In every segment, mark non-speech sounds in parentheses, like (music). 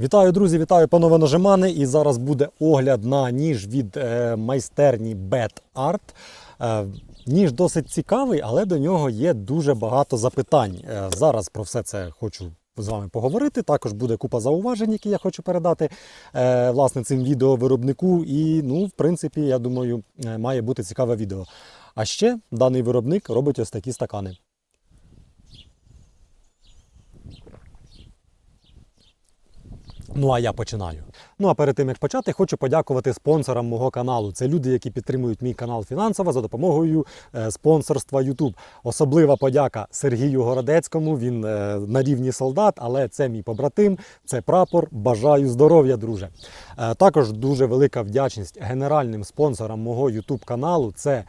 Вітаю, друзі! Вітаю, панове нажимани. І зараз буде огляд на ніж від е, майстерні Bad Art. Е, ніж досить цікавий, але до нього є дуже багато запитань. Е, зараз про все це хочу з вами поговорити. Також буде купа зауважень, які я хочу передати е, власне цим відео виробнику. І, ну, в принципі, я думаю, е, має бути цікаве відео. А ще даний виробник робить ось такі стакани. Ну а я починаю. Ну а перед тим як почати, хочу подякувати спонсорам мого каналу. Це люди, які підтримують мій канал фінансово за допомогою е, спонсорства YouTube. Особлива подяка Сергію Городецькому. Він е, на рівні солдат, але це мій побратим, це прапор. Бажаю здоров'я, друже. Е, також дуже велика вдячність генеральним спонсорам мого YouTube каналу. Це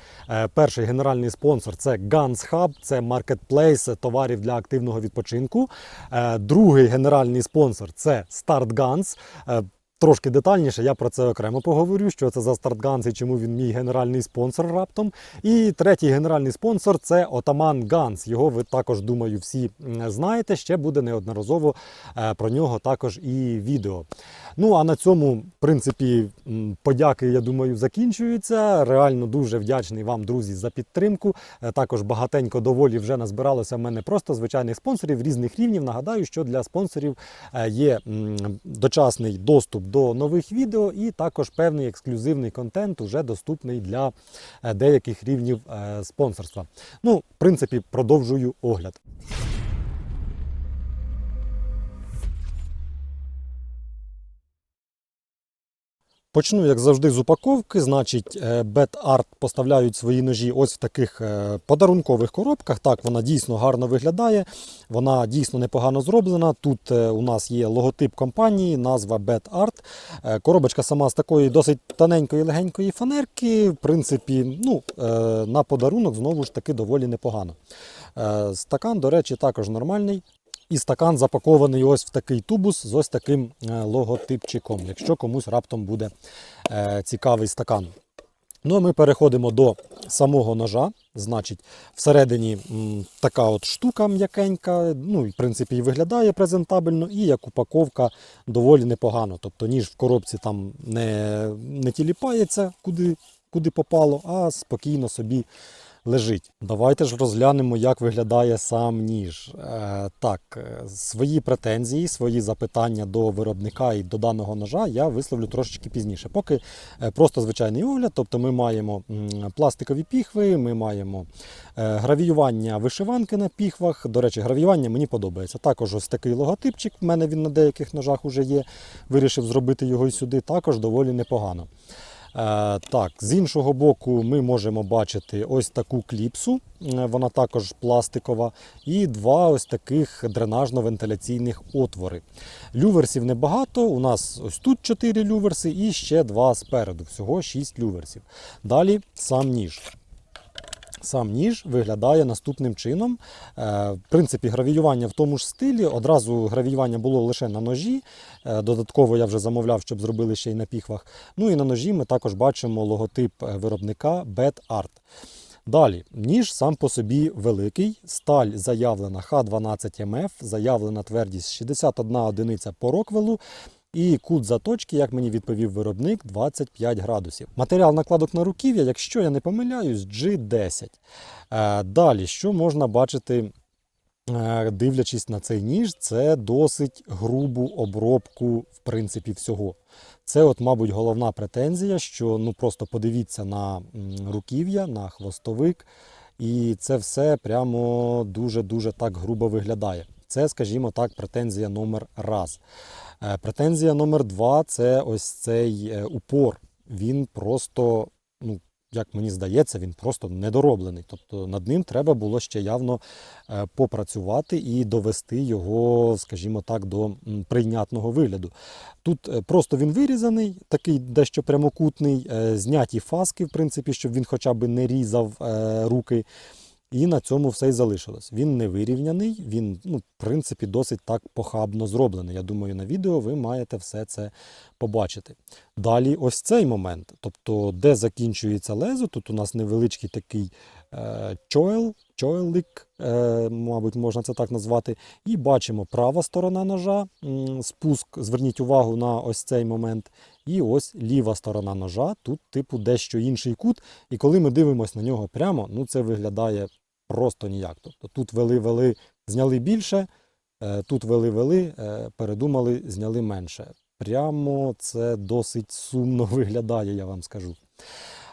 перший генеральний спонсор це Guns Hub, це маркетплейс товарів для активного відпочинку. Другий генеральний спонсор це Start Guns. Трошки детальніше я про це окремо поговорю, що це за стартганс і чому він мій генеральний спонсор раптом. І третій генеральний спонсор це Отаман Ганс. Його ви також, думаю, всі знаєте. Ще буде неодноразово е, про нього також і відео. Ну а на цьому, в принципі, подяки, я думаю, закінчуються. Реально дуже вдячний вам, друзі, за підтримку. Е, Також багатенько доволі вже назбиралося в мене просто звичайних спонсорів різних рівнів. Нагадаю, що для спонсорів е, є дочасний доступ до нових відео, і також певний ексклюзивний контент уже доступний для е, деяких рівнів спонсорства. Ну, в принципі, продовжую огляд. Почну, як завжди, з упаковки. Значить, е, Bad Art поставляють свої ножі ось в таких е, подарункових коробках. Так, вона дійсно гарно виглядає, вона дійсно непогано зроблена. Тут е, у нас є логотип компанії, назва Bad Art. Коробочка сама з такої досить тоненької, легенької фанерки. В принципі, ну, на подарунок знову ж таки доволі непогано. Стакан, до речі, також нормальний. І стакан запакований ось в такий тубус з ось таким е, логотипчиком, якщо комусь раптом буде е, цікавий стакан. Ну а ми переходимо до самого ножа. Значить, всередині така от штука м'якенька, ну в принципі і виглядає презентабельно, і як упаковка доволі непогано. Тобто ніж в коробці там не, не тіліпається куди, куди попало, а спокійно собі лежить. Давайте ж розглянемо, як виглядає сам ніж. Е, так, е, свої претензії, свої запитання до виробника і до даного ножа я висловлю трошечки пізніше. Поки е, просто звичайний огляд, тобто ми маємо пластикові піхви, ми маємо е, гравіювання вишиванки на піхвах. До речі, гравіювання мені подобається. Також ось такий логотипчик. в мене він на деяких ножах вже є. Вирішив зробити його і сюди. Також доволі непогано. Е, Так, з іншого боку, ми можемо бачити ось таку кліпсу, е, вона також пластикова, і два ось таких дренажно-вентиляційних отвори. Люверсів небагато. У нас ось тут 4 люверси і ще два спереду. Всього 6 люверсів. Далі сам ніж. Сам ніж виглядає наступним чином. Е, В принципі, гравіювання в тому ж стилі. Одразу гравіювання було лише на ножі. Е, Додатково я вже замовляв, щоб зробили ще й на піхвах. Ну і на ножі ми також бачимо логотип е, виробника Bad Art. Далі, ніж сам по собі великий, сталь заявлена Х12МФ, заявлена твердість 61 одиниця по роквелу. І кут заточки, як мені відповів виробник, 25 градусів. Матеріал накладок на руків'я, якщо я не помиляюсь, G10. Е, Далі, що можна бачити, е, дивлячись на цей ніж, це досить грубу обробку, в принципі, всього. Це, от, мабуть, головна претензія, що ну просто подивіться на руків'я, на хвостовик, і це все прямо дуже-дуже так грубо виглядає. Це, скажімо так, претензія номер раз. Е, Претензія номер два це ось цей е, упор. Він просто, ну, як мені здається, він просто недороблений. Тобто над ним треба було ще явно е, попрацювати і довести його, скажімо так, до прийнятного вигляду. Тут просто він вирізаний, такий дещо прямокутний, зняті фаски, в принципі, щоб він хоча б не різав руки. І на цьому все й залишилось. Він не вирівняний, він, ну, в принципі, досить так похабно зроблений. Я думаю, на відео ви маєте все це побачити. Далі ось цей момент. Тобто, де закінчується лезо, тут у нас невеличкий такий е, чойл, чойлик, е, мабуть, можна це так назвати. І бачимо права сторона ножа, спуск, зверніть увагу на ось цей момент. І ось ліва сторона ножа, тут, типу, дещо інший кут. І коли ми дивимося на нього прямо, ну це виглядає просто ніяк. Тобто тут вели-вели, зняли більше, е, тут вели-вели, е, передумали, зняли менше. Прямо це досить сумно (laughs) виглядає, я вам скажу.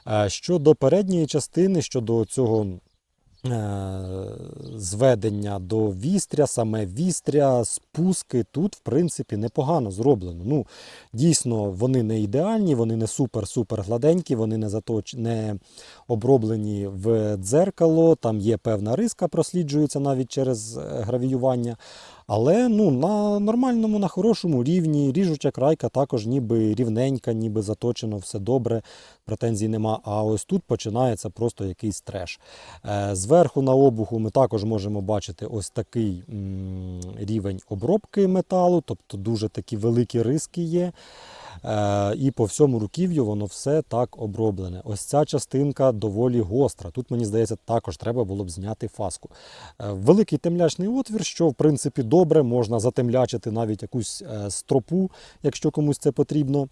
Е, Щодо передньої частини, щодо цього зведення до вістря, саме вістря, спуски, тут, в принципі, непогано зроблено. Ну, дійсно, вони не ідеальні, вони не супер-супер гладенькі, вони не, заточ... не оброблені в дзеркало, там є певна риска, просліджується навіть через е, гравіювання. Але ну, на нормальному, на хорошому рівні, ріжуча крайка також ніби рівненька, ніби заточено, все добре, претензій нема. А ось тут починається просто якийсь треш. Е, Зверху на обуху ми також можемо бачити ось такий рівень обробки металу, тобто дуже такі великі риски є. Е, І по всьому руків'ю воно все так оброблене. Ось ця частинка доволі гостра. Тут, мені здається, також треба було б зняти фаску. Е, Великий темлячний отвір, що в принципі добре, можна затемлячити навіть якусь е, стропу, якщо комусь це потрібно.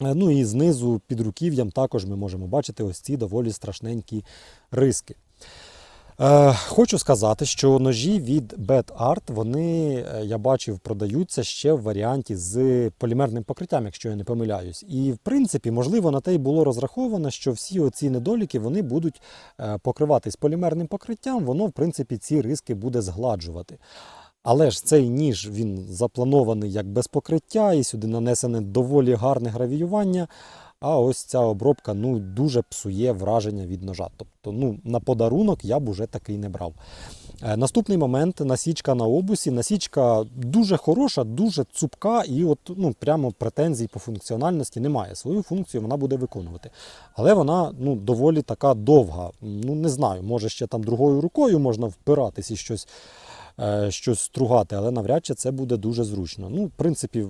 Ну і знизу під руків'ям також ми можемо бачити ось ці доволі страшненькі риски. Е, хочу сказати, що ножі від Bad Art, вони, е, я бачив, продаються ще в варіанті з полімерним покриттям, якщо я не помиляюсь. І в принципі, можливо, на те й було розраховано, що всі оці недоліки вони будуть е, покриватись полімерним покриттям, воно, в принципі, ці риски буде згладжувати. Але ж цей ніж він запланований як без покриття, і сюди нанесене доволі гарне гравіювання. А ось ця обробка ну, дуже псує враження від ножа. Тобто, ну, на подарунок я б уже такий не брав. Е, Наступний момент насічка на обусі. Насічка дуже хороша, дуже цупка, і от ну прямо претензій по функціональності немає. Свою функцію вона буде виконувати. Але вона ну доволі така довга. Ну не знаю, може ще там другою рукою можна впиратись і щось. Е, Щось стругати, але навряд чи це буде дуже зручно. Ну, в принципі,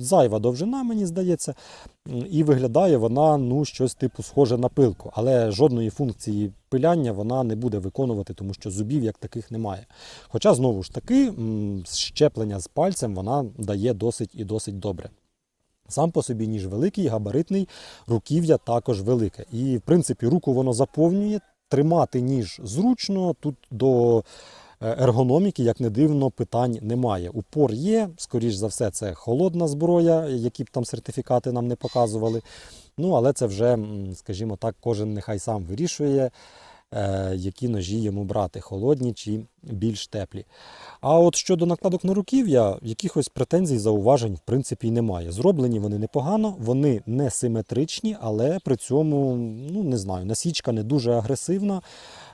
зайва довжина, мені здається, і виглядає вона ну, щось типу схоже на пилку, але жодної функції пиляння вона не буде виконувати, тому що зубів як таких немає. Хоча, знову ж таки, щеплення з пальцем вона дає досить і досить добре. Сам по собі ніж великий, габаритний, руків'я також велике. І, в принципі, руку воно заповнює, тримати ніж зручно. Тут до ергономіки, як не дивно, питань немає. Упор є, скоріш за все, це холодна зброя, які б там сертифікати нам не показували. Ну, але це вже, скажімо так, кожен нехай сам вирішує, е, які ножі йому брати, холодні чи більш теплі. А от щодо накладок на руків'я, якихось претензій, зауважень в принципі немає. Зроблені вони непогано, вони не симетричні, але при цьому, ну не знаю, насічка не дуже агресивна.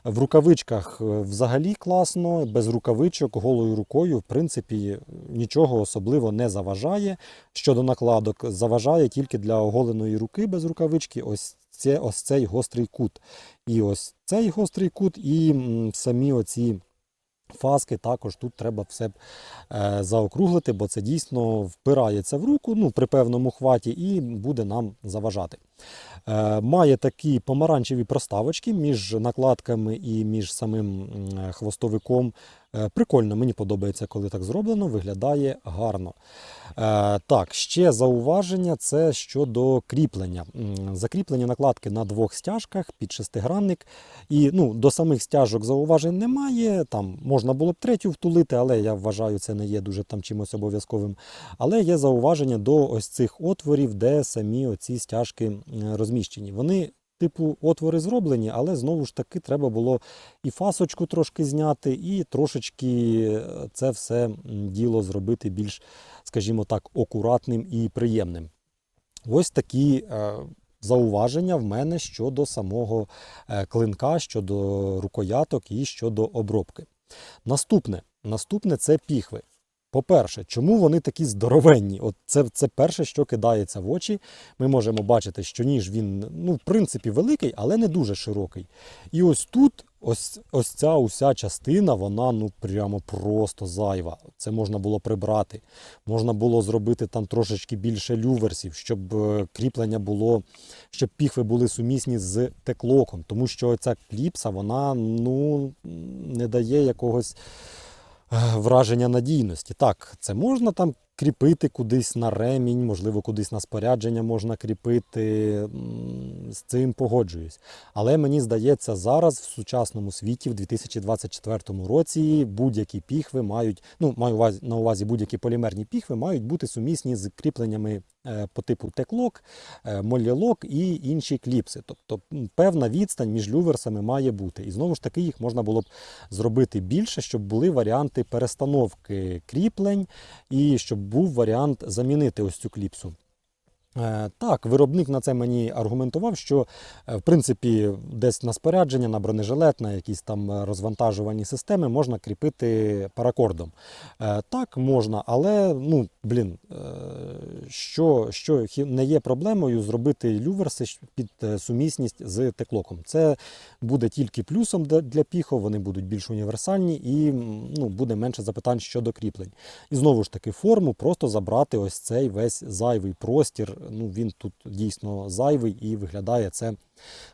В рукавичках е, взагалі класно, без рукавичок, голою рукою, в принципі, нічого особливо не заважає. Щодо накладок, заважає тільки для оголеної руки без рукавички ось, це, ось цей гострий кут. І ось цей гострий кут, і самі оці фаски також тут треба все е, заокруглити, бо це дійсно впирається в руку ну, при певному хваті і буде нам заважати. Е, Має такі помаранчеві проставочки між накладками і між самим хвостовиком. Е, Прикольно, мені подобається, коли так зроблено, виглядає гарно. Е, Так, ще зауваження це щодо кріплення. Закріплення накладки на двох стяжках під шестигранник. І ну, до самих стяжок зауважень немає. Там можна було б третю втулити, але я вважаю, це не є дуже там чимось обов'язковим. Але є зауваження до ось цих отворів, де самі оці стяжки розміщені. Вони. Типу, отвори зроблені, але знову ж таки треба було і фасочку трошки зняти, і трошечки е, це все діло зробити більш, скажімо так, акуратним і приємним. Ось такі е, зауваження в мене щодо самого е, клинка, щодо рукояток і щодо обробки. Наступне, наступне це піхви. По-перше, чому вони такі здоровенні? От це, це перше, що кидається в очі. Ми можемо бачити, що ніж він, ну, в принципі, великий, але не дуже широкий. І ось тут, ось, ось ця уся частина, вона ну прямо просто зайва. Це можна було прибрати. Можна було зробити там трошечки більше люверсів, щоб е, кріплення було, щоб піхви були сумісні з теклоком. Тому що ця кліпса, вона ну, не дає якогось враження надійності. Так, це можна там кріпити кудись на ремінь, можливо, кудись на спорядження можна кріпити. З цим погоджуюсь. Але мені здається, зараз в сучасному світі, в 2024 році, будь-які піхви мають, ну, маю на увазі будь-які полімерні піхви мають бути сумісні з кріпленнями е, по типу теклок, молілок моллілок і інші кліпси. Тобто певна відстань між люверсами має бути. І знову ж таки їх можна було б зробити більше, щоб були варіанти перестановки кріплень і щоб був варіант замінити ось цю кліпсу. Е, Так, виробник на це мені аргументував, що е, в принципі десь на спорядження, на бронежилет, на якісь там розвантажувальні системи можна кріпити паракордом. Е, Так, можна, але ну, блін, що, що не є проблемою зробити люверси під сумісність з теклоком. Це буде тільки плюсом для- піхов, вони будуть більш універсальні і ну, буде менше запитань щодо кріплень. І знову ж таки, форму просто забрати ось цей весь зайвий простір. Ну, він тут дійсно зайвий і виглядає це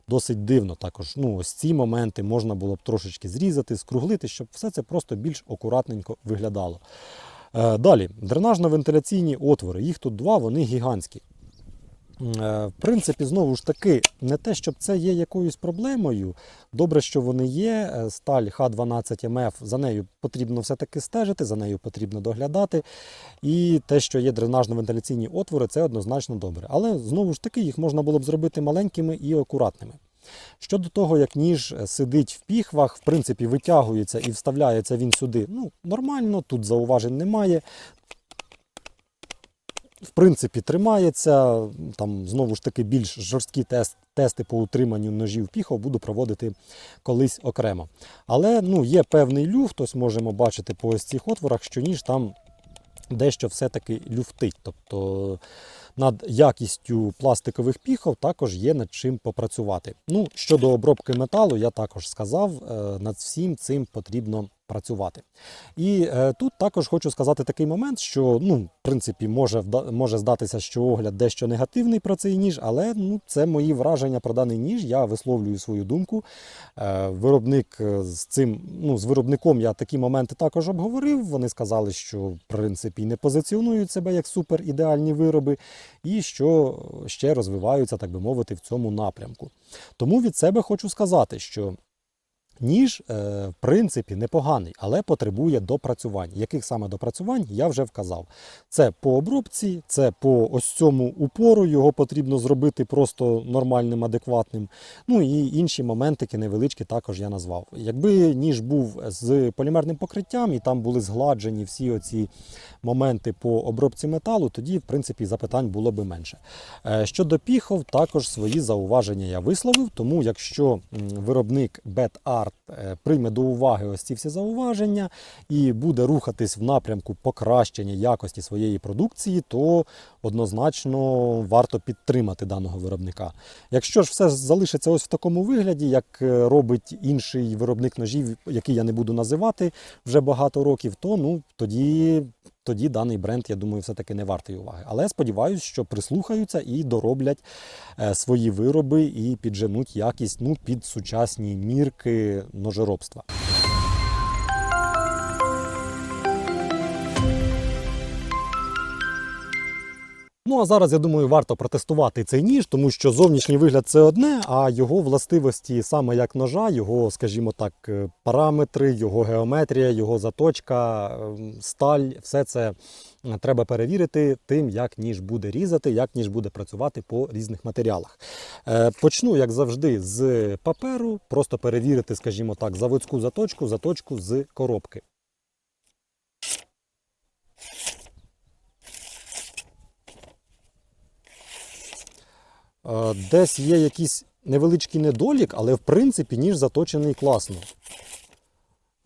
досить дивно. Також ну, ось ці моменти можна було б трошечки зрізати, скруглити, щоб все це просто більш акуратненько виглядало. Е, Далі, дренажно-вентиляційні отвори. Їх тут два, вони гігантські. Е, В принципі, знову ж таки, не те, щоб це є якоюсь проблемою. Добре, що вони є. Е, Сталь Х12МФ, за нею потрібно все-таки стежити, за нею потрібно доглядати. І те, що є дренажно-вентиляційні отвори, це однозначно добре. Але знову ж таки, їх можна було б зробити маленькими і акуратними. Щодо того, як ніж е, сидить в піхвах, в принципі, витягується і вставляється він сюди. Ну, нормально, тут зауважень немає в принципі, тримається. Там знову ж таки більш жорсткі тест, тести по утриманню ножів піхов буду проводити колись окремо. Але ну, є певний люфт, ось можемо бачити по ось цих отворах, що ніж там дещо все-таки люфтить. Тобто над якістю пластикових піхов також є над чим попрацювати. Ну, щодо обробки металу, я також сказав, е, над всім цим потрібно працювати. І е, тут також хочу сказати такий момент, що ну, в принципі може, може здатися, що огляд дещо негативний про цей ніж, але ну, це мої враження про даний ніж. Я висловлюю свою думку. Е, виробник е, з цим, ну, з виробником я такі моменти також обговорив. Вони сказали, що в принципі не позиціонують себе як супер ідеальні вироби, і що ще розвиваються, так би мовити, в цьому напрямку. Тому від себе хочу сказати, що Ніж, е, в принципі, непоганий, але потребує допрацювань. Яких саме допрацювань я вже вказав. Це по обробці, це по ось цьому упору. Його потрібно зробити просто нормальним, адекватним. Ну і інші моментики невеличкі також я назвав. Якби ніж був з полімерним покриттям і там були згладжені всі оці моменти по обробці металу, тоді, в принципі, запитань було би менше. Е, Щодо піхов, також свої зауваження я висловив. Тому, якщо виробник BetArt е, прийме до уваги ось ці всі зауваження і буде рухатись в напрямку покращення якості своєї продукції, то однозначно варто підтримати даного виробника. Якщо ж все залишиться ось в такому вигляді, як е, робить інший виробник ножів, який я не буду називати вже багато років, то ну тоді. Тоді даний бренд, я думаю, все-таки не вартий уваги. Але сподіваюся, що прислухаються і дороблять е, свої вироби і підженуть якість ну, під сучасні мірки ножеробства. Ну а зараз я думаю, варто протестувати цей ніж, тому що зовнішній вигляд це одне, а його властивості саме як ножа, його, скажімо так, е, параметри, його геометрія, його заточка, ем, сталь, все це е, треба перевірити тим, як ніж буде різати, як ніж буде працювати по різних матеріалах. Е, Почну, як завжди, з паперу, просто перевірити, скажімо так, заводську заточку, заточку з коробки. Десь є якийсь невеличкий недолік, але в принципі ніж заточений класно.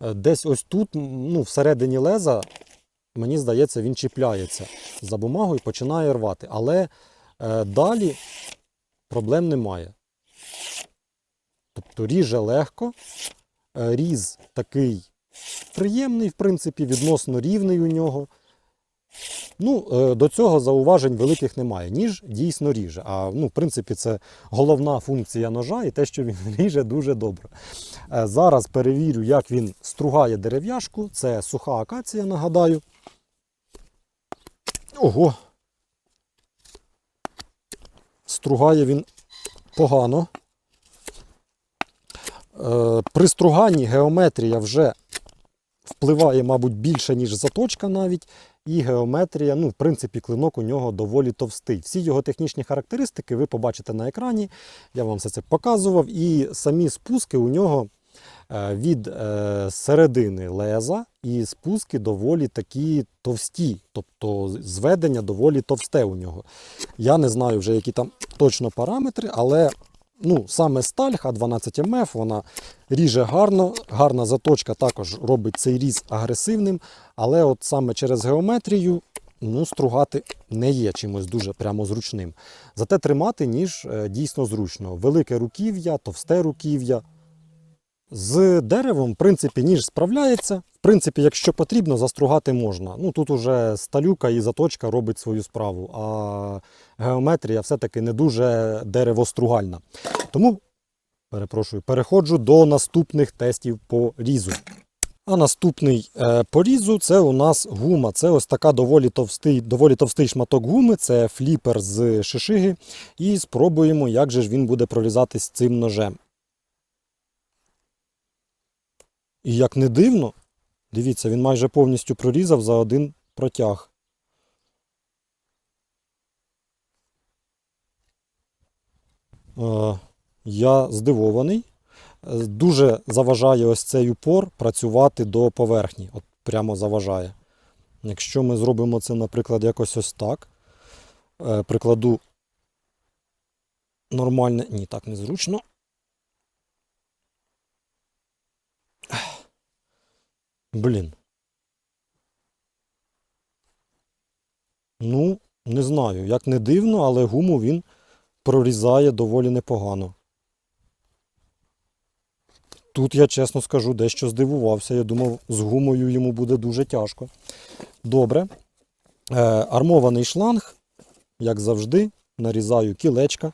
Е, Десь ось тут, ну, всередині леза, мені здається, він чіпляється за бумагу і починає рвати. Але е, далі проблем немає. Тобто ріже легко, е, різ такий приємний, в принципі, відносно рівний у нього. Ну, е, до цього зауважень великих немає. Ніж дійсно ріже. А ну, в принципі, це головна функція ножа і те, що він (laughs) ріже дуже добре. Е, Зараз перевірю, як він стругає дерев'яшку. Це суха акація, нагадаю. Ого. Стругає він погано. Е, При струганні геометрія вже впливає, мабуть, більше, ніж заточка навіть. І геометрія, ну, в принципі, клинок у нього доволі товстий. Всі його технічні характеристики ви побачите на екрані. Я вам все це показував. І самі спуски у нього е, від е, середини леза, і спуски доволі такі товсті. Тобто зведення доволі товсте у нього. Я не знаю вже, які там точно параметри, але ну, саме сталь Х12МФ, ем вона ріже гарно, гарна заточка також робить цей різ агресивним, але от саме через геометрію ну, стругати не є чимось дуже прямо зручним. Зате тримати ніж е, дійсно зручно. Велике руків'я, товсте руків'я. З деревом, в принципі, ніж справляється. В принципі, якщо потрібно, застругати можна. Ну тут уже сталюка і заточка робить свою справу, а геометрія все-таки не дуже деревостругальна. Тому, перепрошую, переходжу до наступних тестів по різу. А наступний е, по різу це у нас гума. Це ось така доволі товстий, доволі товстий шматок гуми, це фліпер з шишиги. І спробуємо, як же ж він буде прорізатись цим ножем. І як не дивно, дивіться, він майже повністю прорізав за один протяг. Е, Я здивований. Е, Дуже заважає ось цей упор працювати до поверхні. От прямо заважає. Якщо ми зробимо це, наприклад, якось ось так. е, Прикладу нормальне. Ні, так незручно. Блін. Ну, не знаю, як не дивно, але гуму він прорізає доволі непогано. Тут я чесно скажу, дещо здивувався. Я думав, з гумою йому буде дуже тяжко. Добре. Е, армований шланг, як завжди, нарізаю кілечка.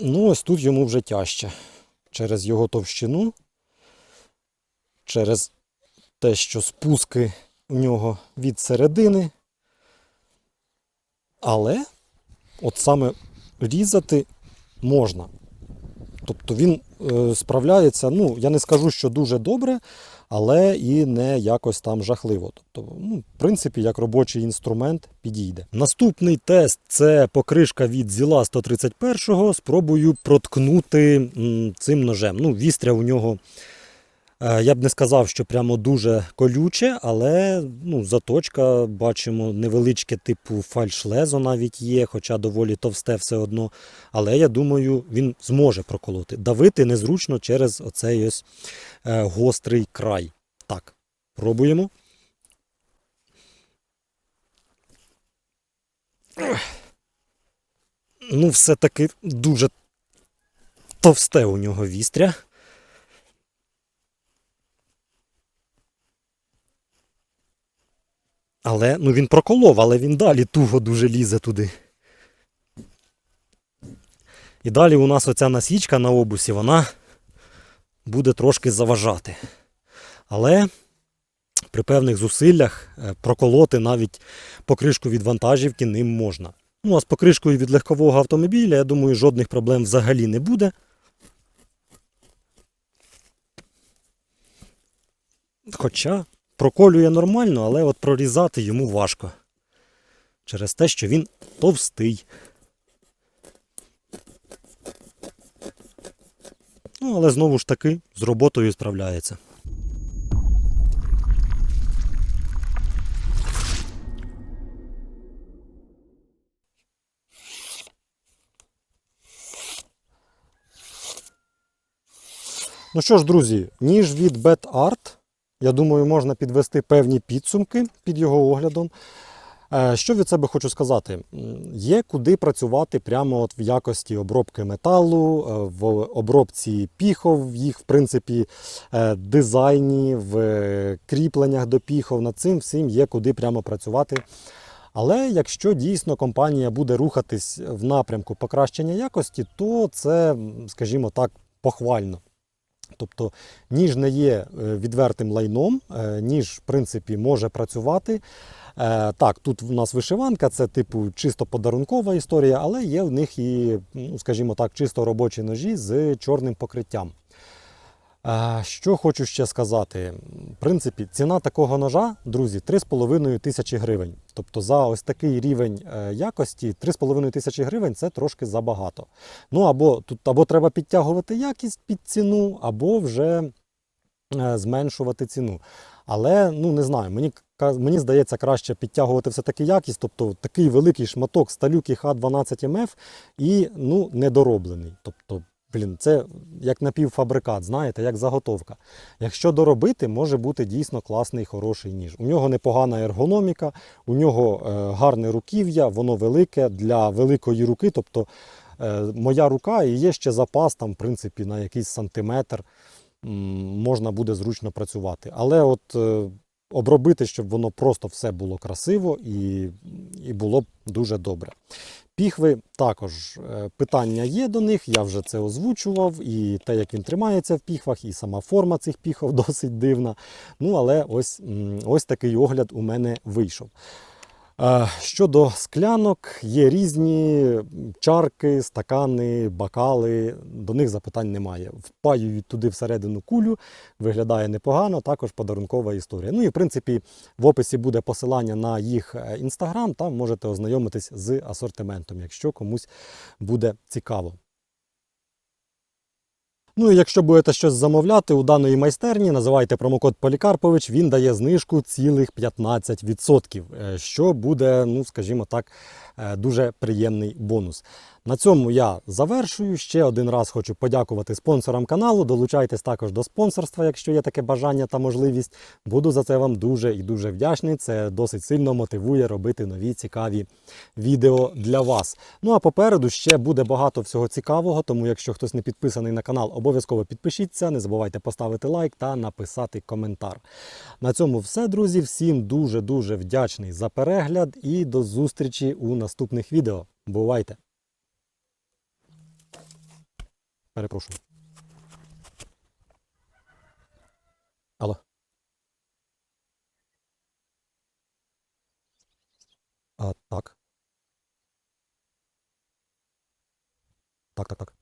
Ну, ось тут йому вже тяжче. Через його товщину, через те, що спуски у нього від середини. Але от саме різати можна. Тобто він е, справляється, ну, я не скажу, що дуже добре, але і не якось там жахливо. Тобто, ну, в принципі, як робочий інструмент підійде. Наступний тест це покришка від Зіла 131. Спробую проткнути цим ножем. Ну, вістря у нього. Е, Я б не сказав, що прямо дуже колюче, але ну, заточка, бачимо, невеличке типу фальшлезо навіть є, хоча доволі товсте все одно. Але я думаю, він зможе проколоти. Давити незручно через оцей ось е, гострий край. Так, пробуємо. Ну, все-таки дуже товсте у нього вістря. Але ну він проколов, але він далі туго дуже лізе туди. І далі у нас оця насічка на обусі, вона буде трошки заважати. Але при певних зусиллях е, проколоти навіть покришку від вантажівки ним можна. Ну а з покришкою від легкового автомобіля, я думаю, жодних проблем взагалі не буде. Хоча проколює нормально, але от прорізати йому важко. Через те, що він товстий. Ну, але знову ж таки з роботою справляється. Ну що ж, друзі, ніж від Bad Art я думаю, можна підвести певні підсумки під його оглядом. Е, Що від себе хочу сказати? Є куди працювати прямо от в якості обробки металу, е, в обробці піхов, їх, в принципі, е, дизайні, в кріпленнях до піхов. Над цим всім є куди прямо працювати. Але якщо дійсно компанія буде рухатись в напрямку покращення якості, то це, скажімо так, похвально. Тобто ніж не є е, відвертим лайном, е, ніж, в принципі, може працювати. Е, Так, тут в нас вишиванка, це типу чисто подарункова історія, але є в них і, ну, скажімо так, чисто робочі ножі з чорним покриттям. Що хочу ще сказати. В принципі, ціна такого ножа, друзі, 3,5 тисячі гривень. Тобто за ось такий рівень е, якості 3,5 тисячі гривень це трошки забагато. Ну або тут або треба підтягувати якість під ціну, або вже е, зменшувати ціну. Але ну не знаю, мені мені здається краще підтягувати все-таки якість, тобто такий великий шматок сталюки Х12МФ і ну недороблений. Тобто, блін, це як напівфабрикат, знаєте, як заготовка. Якщо доробити, може бути дійсно класний хороший ніж. У нього непогана ергономіка, у нього е, гарне руків'я, воно велике для великої руки. Тобто е, моя рука і є ще запас там, в принципі, на якийсь сантиметр можна буде зручно працювати. Але от е, обробити, щоб воно просто все було красиво і, і було б дуже добре. Піхви також е, питання є до них, я вже це озвучував, і те, як він тримається в піхвах, і сама форма цих піхов (laughs) досить дивна. Ну, але ось, ось такий огляд у мене вийшов. Е, Щодо склянок, є різні чарки, стакани, бакали. До них запитань немає. Впаюють туди всередину кулю, виглядає непогано, також подарункова історія. Ну і в принципі в описі буде посилання на їх інстаграм, там можете ознайомитись з асортиментом, якщо комусь буде цікаво. Ну і якщо будете щось замовляти у даної майстерні, називайте промокод Полікарпович, він дає знижку цілих 15%, е, що буде, ну скажімо так, е, дуже приємний бонус. На цьому я завершую. Ще один раз хочу подякувати спонсорам каналу. Долучайтесь також до спонсорства, якщо є таке бажання та можливість. Буду за це вам дуже і дуже вдячний. Це досить сильно мотивує робити нові цікаві відео для вас. Ну а попереду ще буде багато всього цікавого. Тому, якщо хтось не підписаний на канал, обов'язково підпишіться. Не забувайте поставити лайк та написати коментар. На цьому все, друзі. Всім дуже дуже вдячний за перегляд і до зустрічі у наступних відео. Бувайте! Перепрошую. Алло. А, так. Так, так, так.